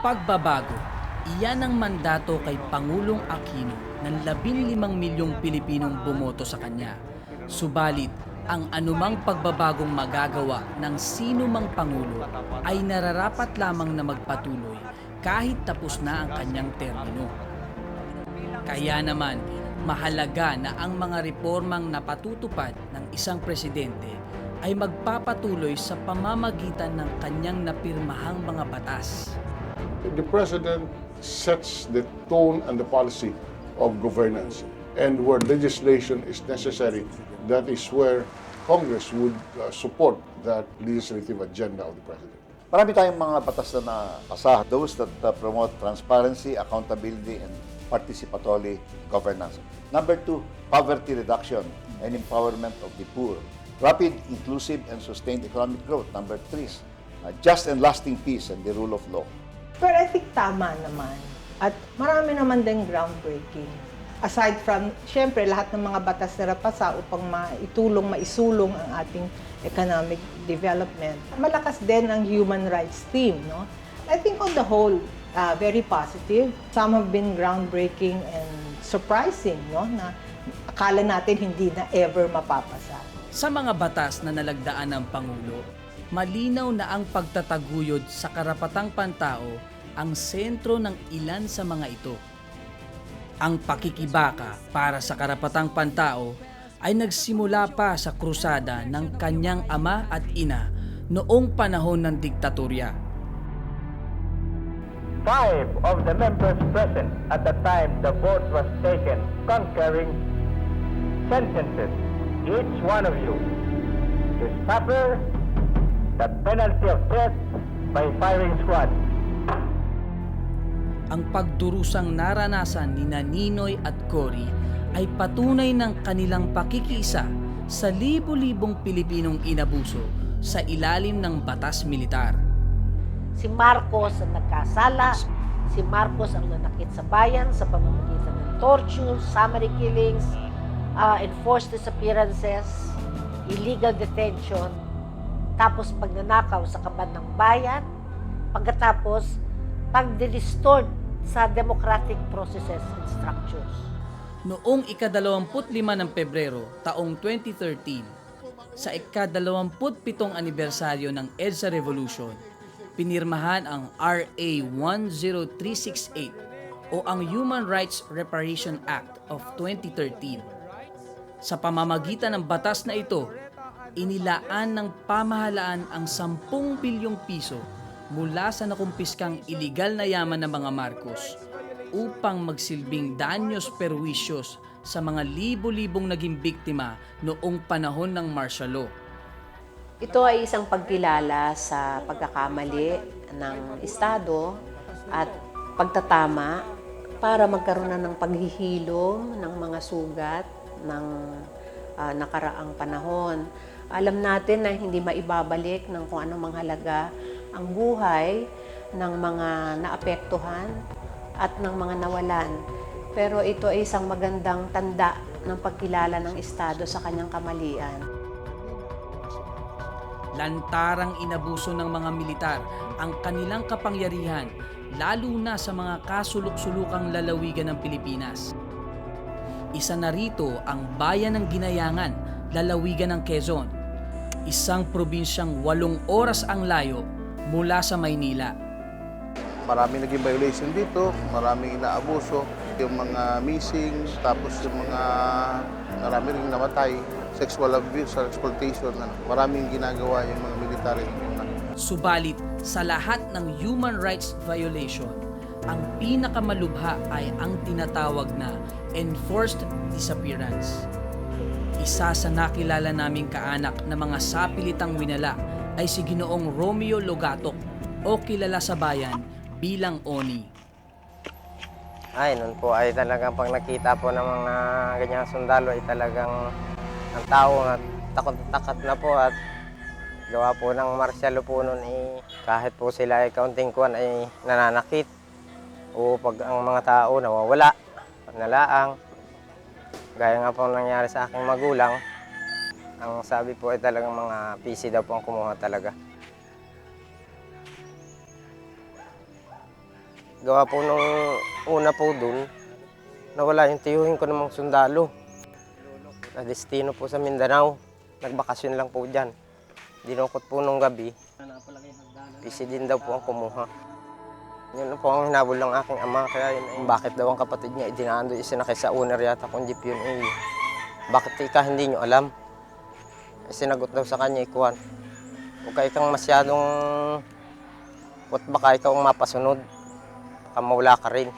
Pagbabago, iyan ang mandato kay Pangulong Aquino ng 15 milyong Pilipinong bumoto sa kanya. Subalit, ang anumang pagbabagong magagawa ng sino mang Pangulo ay nararapat lamang na magpatuloy kahit tapos na ang kanyang termino. Kaya naman, mahalaga na ang mga reformang napatutupad ng isang presidente ay magpapatuloy sa pamamagitan ng kanyang napirmahang mga batas. The president sets the tone and the policy of governance. And where legislation is necessary, that is where Congress would uh, support that legislative agenda of the president. Marami tayong mga batas na nakasa, those that uh, promote transparency, accountability, and participatory governance. Number two, poverty reduction and empowerment of the poor. Rapid, inclusive, and sustained economic growth. Number three, uh, just and lasting peace and the rule of law. Pero I think tama naman. At marami naman din groundbreaking. Aside from, syempre, lahat ng mga batas na napasa upang maitulong, maisulong ang ating economic development. Malakas din ang human rights theme, no? I think on the whole, uh, very positive. Some have been groundbreaking and surprising, no? Na akala natin hindi na ever mapapasa. Sa mga batas na nalagdaan ng Pangulo, malinaw na ang pagtataguyod sa karapatang pantao ang sentro ng ilan sa mga ito. Ang pakikibaka para sa karapatang pantao ay nagsimula pa sa krusada ng kanyang ama at ina noong panahon ng diktatorya. Five of the members present at the time the vote was taken concurring sentences each one of you to suffer the penalty of death by firing squad. Ang pagdurusang naranasan ni Ninoy at Cory ay patunay ng kanilang pakikiisa sa libo-libong Pilipinong inabuso sa ilalim ng batas militar. Si Marcos ang nagkasala, si Marcos ang nanakit sa bayan sa pamamagitan ng torture, summary killings, uh, enforced disappearances, illegal detention, tapos pagnanakaw sa kaban ng bayan, pagkatapos pagde-distort sa democratic processes and structures. Noong ikadalawamput-lima ng Pebrero taong 2013, sa ikadalawamput-pitong anibersaryo ng EDSA Revolution, pinirmahan ang RA 10368 o ang Human Rights Reparation Act of 2013. Sa pamamagitan ng batas na ito, inilaan ng pamahalaan ang 10 bilyong piso mula sa nakumpiskang iligal na yaman ng mga Marcos upang magsilbing danyos perwisyos sa mga libo-libong naging biktima noong panahon ng martial law. Ito ay isang pagkilala sa pagkakamali ng Estado at pagtatama para magkaroon na ng paghihilom ng mga sugat ng ah, nakaraang panahon. Alam natin na hindi maibabalik ng kung anong manghalaga ang buhay ng mga naapektuhan at ng mga nawalan. Pero ito ay isang magandang tanda ng pagkilala ng Estado sa kanyang kamalian. Lantarang inabuso ng mga militar ang kanilang kapangyarihan lalo na sa mga kasulok-sulukang lalawigan ng Pilipinas. Isa na rito ang bayan ng Ginayangan, lalawigan ng Quezon. Isang probinsyang walong oras ang layo mula sa Maynila. Maraming naging violation dito, maraming inaabuso, yung mga missing, tapos yung mga marami rin namatay, sexual abuse, exploitation, ano, maraming ginagawa yung mga military. Subalit sa lahat ng human rights violation, ang pinakamalubha ay ang tinatawag na enforced disappearance. Isa sa nakilala naming kaanak na mga sapilitang winala ay si Ginoong Romeo Logatok o kilala sa bayan bilang Oni. Ay, noon po ay talagang pag nakita po ng mga ganyang sundalo ay talagang ang tao na takot takot na po at gawa po ng martial law po noon eh, kahit po sila ay kaunting kuwan ay nananakit o pag ang mga tao nawawala, nalaang. Gaya nga po nangyari sa aking magulang, ang sabi po ay talagang mga PC daw po ang kumuha talaga. Gawa po nung una po dun, nawala yung tiyuhin ko namang sundalo. Na destino po sa Mindanao. Nagbakasyon lang po dyan. Dinukot po nung gabi. PC din daw po ang kumuha. Yun po ang hinabol ng aking ama. Kaya yun, eh, bakit daw ang kapatid niya idinaan doon isinakay sa owner yata kung jeep yun eh. Bakit ika hindi nyo alam? Sinagot daw sa kanya ikuan. Huwag kayo kang masyadong... What baka ikaw ang mapasunod. Baka mawala ka rin.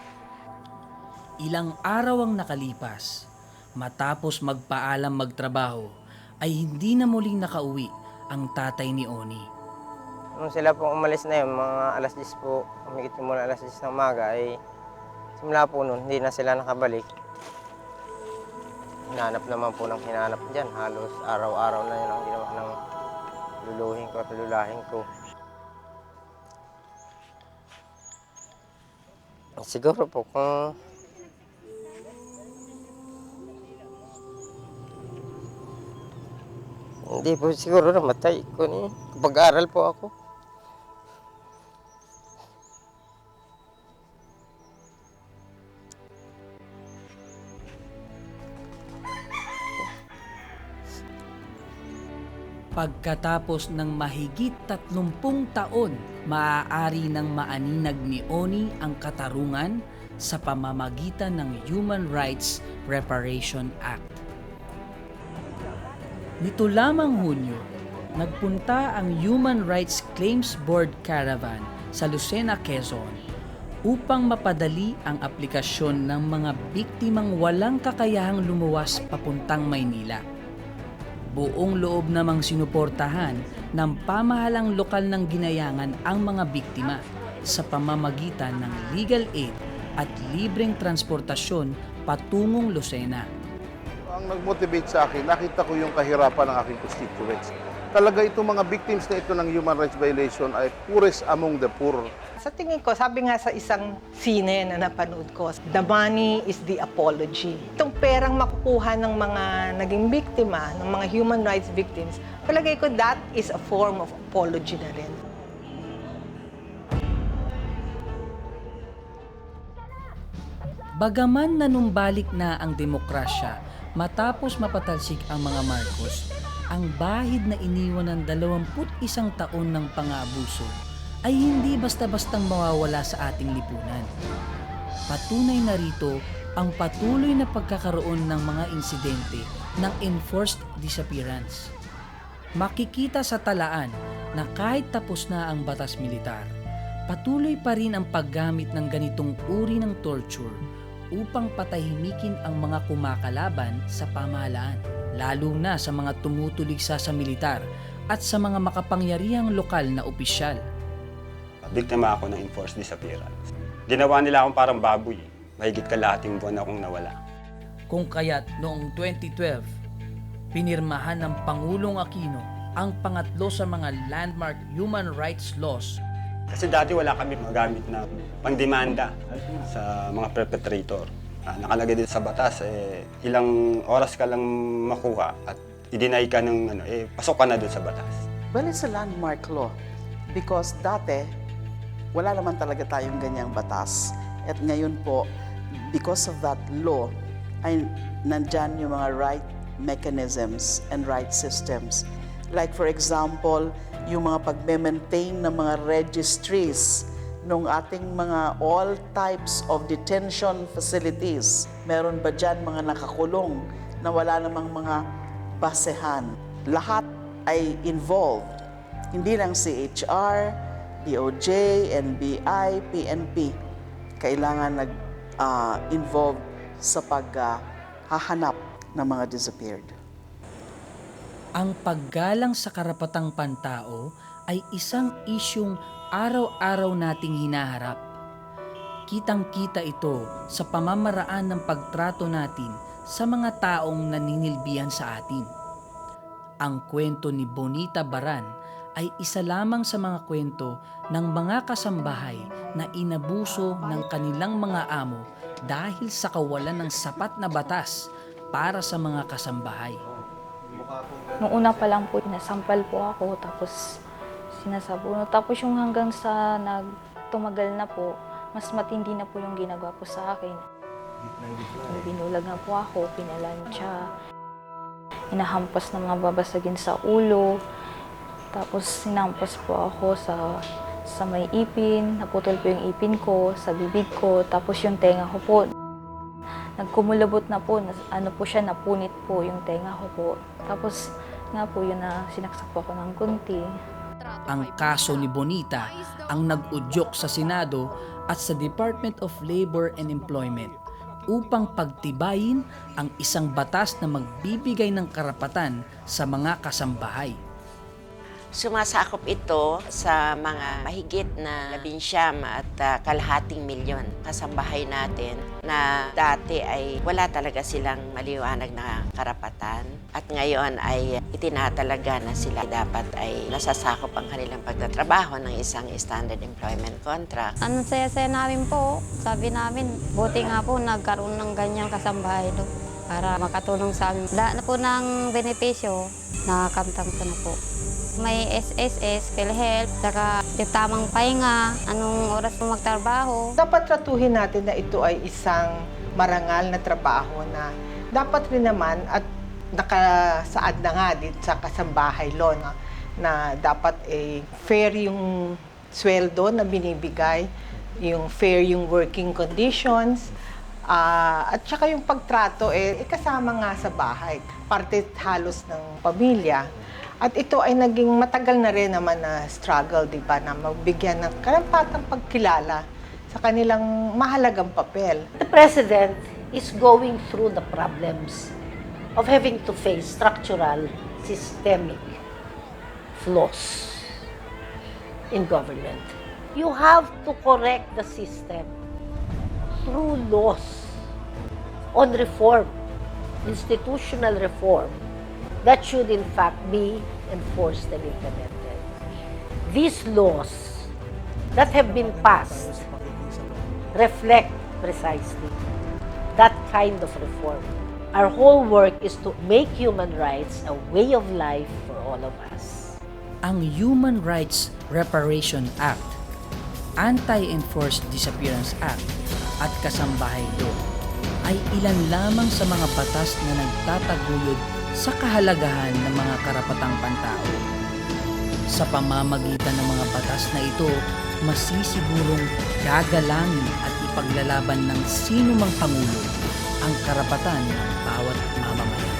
Ilang araw ang nakalipas. Matapos magpaalam magtrabaho, ay hindi na muling nakauwi ang tatay ni Oni. Nung sila po umalis na yun, mga alas 10 po, umigit yung mula alas 10 ng umaga, ay simula po nun, hindi na sila nakabalik. Hinanap naman po ng hinanap dyan. Halos araw-araw na yun ang ginawa ng luluhin ko at lulahin ko. Siguro po kung hindi po siguro namatay ko ni pag-aaral po ako. Pagkatapos ng mahigit 30 taon, maaari ng maaninag ni Oni ang katarungan sa pamamagitan ng Human Rights Reparation Act. Nito lamang Hunyo, nagpunta ang Human Rights Claims Board Caravan sa Lucena, Quezon upang mapadali ang aplikasyon ng mga biktimang walang kakayahang lumuwas papuntang Maynila buong loob namang sinuportahan ng pamahalang lokal ng ginayangan ang mga biktima sa pamamagitan ng legal aid at libreng transportasyon patungong Lucena. Ang nag-motivate sa akin, nakita ko yung kahirapan ng aking constituents. Talaga itong mga victims na ito ng human rights violation ay poorest among the poor. Sa tingin ko, sabi nga sa isang sine na napanood ko, the money is the apology. Itong perang makukuha ng mga naging biktima, ng mga human rights victims, palagay ko that is a form of apology na rin. Bagaman nanumbalik na ang demokrasya matapos mapatalsik ang mga Marcos, ang bahid na iniwan ng 21 taon ng pang-aabuso ay hindi basta-bastang mawawala sa ating lipunan. Patunay na rito ang patuloy na pagkakaroon ng mga insidente ng enforced disappearance. Makikita sa talaan na kahit tapos na ang batas militar, patuloy pa rin ang paggamit ng ganitong uri ng torture upang patahimikin ang mga kumakalaban sa pamahalaan, lalo na sa mga tumutuligsa sa militar at sa mga makapangyarihang lokal na opisyal. Biktima ako ng enforced disappearance. Ginawa nila akong parang baboy. eh. Mahigit kalahating buwan akong nawala. Kung kaya't noong 2012, pinirmahan ng Pangulong Aquino ang pangatlo sa mga landmark human rights laws Kasi dati wala kami magamit na pangdemanda sa mga perpetrator. Ah, nakalagay din sa batas, eh, ilang oras ka lang makuha at i-deny ka ng ano, eh, pasok ka na doon sa batas. Well, it's a landmark law because dati wala naman talaga tayong ganyang batas. At ngayon po, because of that law, ay nandyan yung mga right mechanisms and right systems. Like for example, yung mga pagme-maintain ng mga registries nung ating mga all types of detention facilities. Meron ba dyan mga nakakulong na wala namang mga basehan? Lahat ay involved. Hindi lang CHR, DOJ, NBI, PNP. Kailangan nag-involve sa paghahanap ng mga disappeared. Ang paggalang sa karapatang pantao ay isang isyong araw-araw nating hinaharap. Kitang-kita ito sa pamamaraan ng pagtrato natin sa mga taong naninilbihan sa atin. Ang kwento ni Bonita Baran ay isa lamang sa mga kwento ng mga kasambahay na inabuso ng kanilang mga amo dahil sa kawalan ng sapat na batas para sa mga kasambahay. Nung una pa lang po, nasampal po ako, tapos sinasabunot. Tapos yung hanggang sa nagtumagal na po, Mas matindi na po yung ginagawa po sa akin. Binulag na po ako, pinalansya. Inahampas ng mga babasagin sa ulo. Tapos sinampas po ako sa sa may ipin, naputol po yung ipin ko, sa bibig ko, tapos yung tenga ko po. Nagkumulabot na po, ano po siya, napunit po yung tenga ko po. Tapos nga po yun na sinaksak po ako ng kunti. Ang kaso ni Bonita ang nag-udyok sa Senado at sa Department of Labor and Employment upang pagtibayin ang isang batas na magbibigay ng karapatan sa mga kasambahay. Sumasakop ito sa mga mahigit na labinsyam at ah, kalahating milyon kasambahay natin na dati ay wala talaga silang maliwanag na karapatan at ngayon ay itinatalaga na sila dapat ay nasasakop ang kanilang pagtatrabaho ng isang standard employment contract. Ano saya-saya namin po. Sabi namin, buti nga po nagkaroon ng ganyang kasambahay do para makatulong sa amin. Na po ng benepisyo, nakakamtang ko na po. May SSS, PhilHealth, saka yung tamang pahinga, anong oras po magtrabaho. Dapat tratuhin natin na ito ay isang marangal na trabaho na dapat rin naman at nakasaad na nga dito sa kasambahay law na, na dapat eh, fair yung sweldo na binibigay, yung fair yung working conditions, ah, at saka yung pagtrato eh, eh, kasama nga sa bahay, parte halos ng pamilya. At ito ay naging matagal na rin naman na struggle, di ba, na magbigyan ng karampatang pagkilala sa kanilang mahalagang papel. The President is going through the problems of having to face structural, systemic flaws in government. You have to correct the system through laws on reform, institutional reform, that should in fact be enforced and implemented. These laws that have been passed reflect precisely that kind of reform. Our whole work is to make human rights a way of life for all of us. Ang Human Rights Reparation Act, Anti-Enforced Disappearance Act at Kasambahay Law ay ilan lamang sa mga batas na nagtataguyod sa kahalagahan ng mga karapatang pantao. Sa pamamagitan ng mga batas na ito, masisigurong gagalangin at ipaglalaban ng sino mang pangulo ang karapatan ng bawat mamamayan.